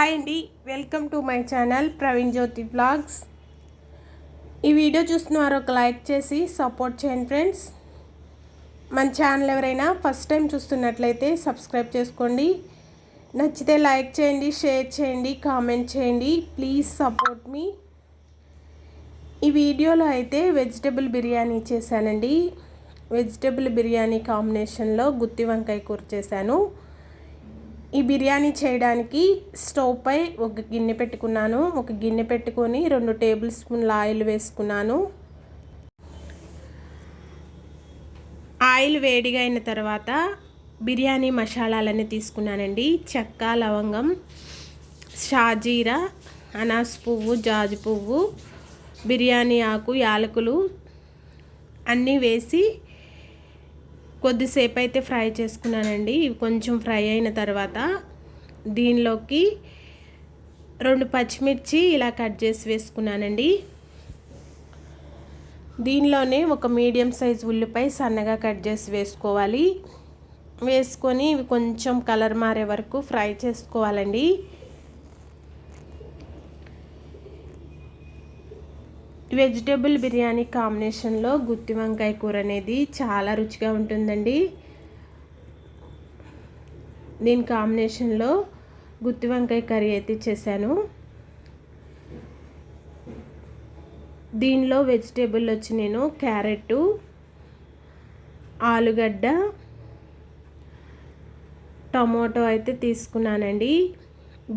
Hi అండి. Welcome to my channel Praveen Jyothi vlogs ఈ video చూస్తున్న వారు ఒక లైక్ చేసి సపోర్ట్ చేయండి ఫ్రెండ్స్. మన ఛానల్ ఎవరైనా ఫస్ట్ టైం చూస్తున్నట్లయితే సబ్స్క్రైబ్ చేసుకోండి. నచ్చితే లైక్ చేయండి షేర్ చేయండి కామెంట్ చేయండి. Please support me. ఈ వీడియోలో అయితే వెజిటబుల్ బిర్యానీ చేశానండి. వెజిటబుల్ బిర్యానీ కాంబినేషన్లో గుత్తి వంకాయ కూర చేశాను. ఈ బిర్యానీ చేయడానికి స్టవ్ పై ఒక గిన్నె పెట్టుకున్నాను. ఒక గిన్నె పెట్టుకొని రెండు టేబుల్ స్పూన్ల ఆయిల్ వేసుకున్నాను. ఆయిల్ వేడిగా అయిన తర్వాత బిర్యానీ మసాలాలన్నీ తీసుకున్నానండి. చెక్క లవంగం షాజీరా అనాస్ పువ్వు జాజి పువ్వు బిర్యానీ ఆకు యాలకులు అన్నీ వేసి కొద్దిసేపు అయితే ఫ్రై చేసుకున్నానండి. ఇవి కొంచెం ఫ్రై అయిన తర్వాత దీనిలోకి రెండు పచ్చిమిర్చి ఇలా కట్ చేసి వేసుకున్నానండి. దీనిలోనే ఒక మీడియం సైజ్ ఉల్లిపాయ సన్నగా కట్ చేసి వేసుకోవాలి. వేసుకొని ఇవి కొంచెం కలర్ మారే వరకు ఫ్రై చేసుకోవాలండి. వెజిటేబుల్ బిర్యానీ కాంబినేషన్లో గుత్తి వంకాయ కూర అనేది చాలా రుచిగా ఉంటుందండి. దీని కాంబినేషన్లో గుత్తి వంకాయ కర్రీ అయితే చేశాను. దీనిలో వెజిటేబుల్ వచ్చి నేను క్యారెట్ ఆలుగడ్డ టమాటో అయితే తీసుకున్నానండి.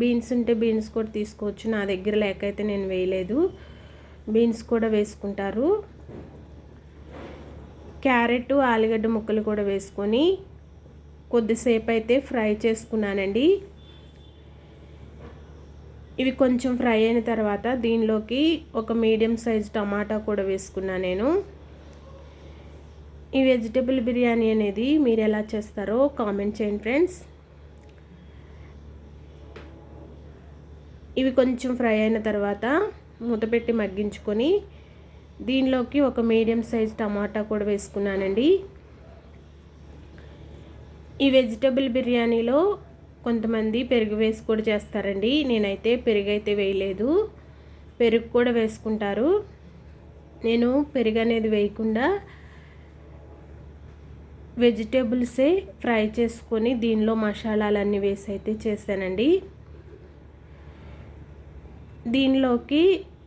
బీన్స్ ఉంటే బీన్స్ కూడా తీసుకోవచ్చు. నా దగ్గర లేక అయితే నేను వేయలేదు. బీన్స్ కూడా వేసుకుంటారు. క్యారెట్ ఆలుగడ్డ ముక్కలు కూడా వేసుకొని కొద్దిసేపు అయితే ఫ్రై చేసుకున్నానండి. ఇవి కొంచెం ఫ్రై అయిన తర్వాత దీనిలోకి ఒక మీడియం సైజ్ టమాటా కూడా వేసుకున్నా నేను. ఈ వెజిటేబుల్ బిర్యానీ అనేది మీరు ఎలా చేస్తారో కామెంట్ చేయండి ఫ్రెండ్స్. ఇవి కొంచెం ఫ్రై అయిన తర్వాత మూత పెట్టి మగ్గించుకొని దీనిలోకి ఒక మీడియం సైజ్ టమాటా కూడా వేసుకున్నానండి. ఈ వెజిటబుల్ బిర్యానీలో కొంతమంది పెరుగు వేసి కూడా చేస్తారండి. నేనైతే పెరుగు అయితే వేయలేదు. పెరుగు కూడా వేసుకుంటారు. నేను పెరుగు అనేది వేయకుండా వెజిటేబుల్సే ఫ్రై చేసుకొని దీనిలో మసాలాలన్నీ వేసి అయితే చేశానండి. దీనిలోకి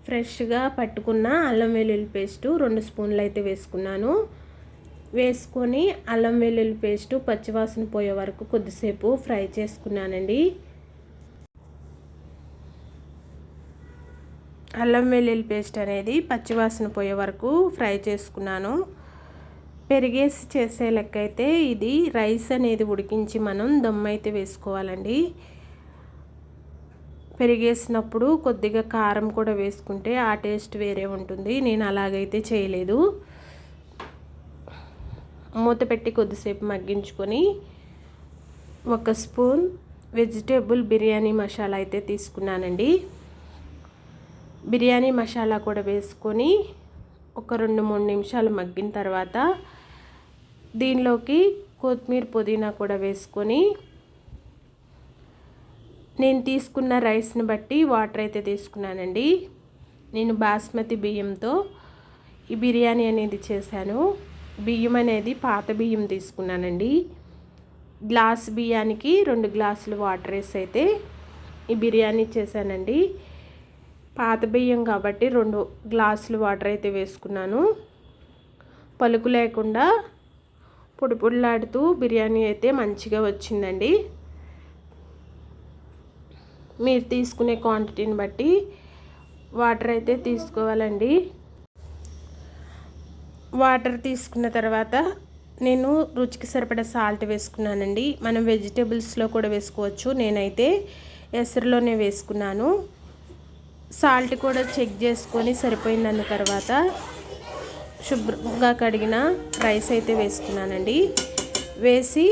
ఫ్రెష్గా పట్టుకున్న అల్లం వెల్లుల్లి పేస్టు రెండు స్పూన్లు అయితే వేసుకున్నాను. వేసుకొని అల్లం వెల్లుల్లి పేస్టు పచ్చివాసన పోయే వరకు కొద్దిసేపు ఫ్రై చేసుకున్నానండి. అల్లం వెల్లుల్లి పేస్ట్ అనేది పచ్చివాసన పోయే వరకు ఫ్రై చేసుకున్నాను. పెరిగేసి చేసే లెక్క అయితే ఇది రైస్ అనేది ఉడికించి మనం దమ్ అయితే వేసుకోవాలండి. పెరిగేసినప్పుడు కొద్దిగా కారం కూడా వేసుకుంటే ఆ టేస్ట్ వేరే ఉంటుంది. నేను అలాగైతే చేయలేదు. మూత పెట్టి కొద్దిసేపు మగ్గించుకొని ఒక స్పూన్ వెజిటేబుల్ బిర్యానీ మసాలా అయితే తీసుకున్నానండి. బిర్యానీ మసాలా కూడా వేసుకొని ఒక రెండు మూడు నిమిషాలు మగ్గిన తర్వాత దీనిలోకి కొత్తిమీర పుదీనా కూడా వేసుకొని నేను తీసుకున్న రైస్ని బట్టి వాటర్ అయితే తీసుకున్నానండి. నేను బాస్మతి బియ్యంతో ఈ బిర్యానీ అనేది చేశాను. బియ్యం అనేది పాత బియ్యం తీసుకున్నానండి. గ్లాస్ బియ్యానికి రెండు గ్లాసులు వాటర్ వేసి అయితే ఈ బిర్యానీ చేశానండి. పాత బియ్యం కాబట్టి రెండు గ్లాసులు వాటర్ అయితే వేసుకున్నాను. పలుకు లేకుండా పొడి పొడిలాడుతూ బిర్యానీ అయితే మంచిగా వచ్చిందండి. మీరు తీసుకునే క్వాంటిటీని బట్టి వాటర్ అయితే తీసుకోవాలండి. వాటర్ తీసుకున్న తర్వాత నేను రుచికి సరిపడా సాల్ట్ వేసుకున్నానండి. మనం వెజిటేబుల్స్లో కూడా వేసుకోవచ్చు. నేనైతే ఎసరులోనే వేసుకున్నాను. సాల్ట్ కూడా చెక్ చేసుకొని సరిపోయిందన్న తర్వాత శుభ్రంగా కడిగిన రైస్ అయితే వేసుకున్నానండి. వేసి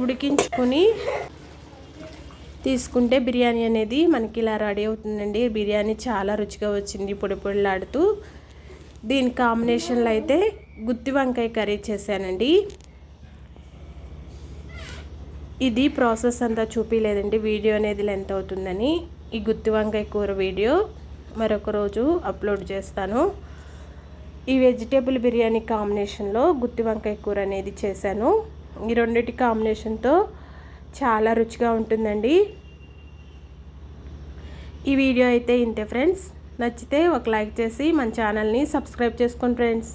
ఉడికించుకొని తీసుకుంటే బిర్యానీ అనేది మనకి ఇలా రెడీ అవుతుందండి. బిర్యానీ చాలా రుచిగా వచ్చింది పొడి పొడిలాడుతూ. దీని కాంబినేషన్లో అయితే గుత్తి వంకాయ కర్రీ చేశానండి. ఇది ప్రాసెస్ అంతా చూపించలేదండి వీడియో అనేది లెంత్ అవుతుందని. ఈ గుత్తి వంకాయ కూర వీడియో మరొక రోజు అప్లోడ్ చేస్తాను. ఈ వెజిటేబుల్ బిర్యానీ కాంబినేషన్లో గుత్తి వంకాయ కూర అనేది చేశాను. ఈ రెండింటి కాంబినేషన్తో చాలా రుచిగా ఉంటుందండి. ఈ వీడియో అయితే ఇంతే ఫ్రెండ్స్. నచ్చితే ఒక లైక్ చేసి మన ఛానల్ని సబ్స్క్రైబ్ చేసుకోండి ఫ్రెండ్స్.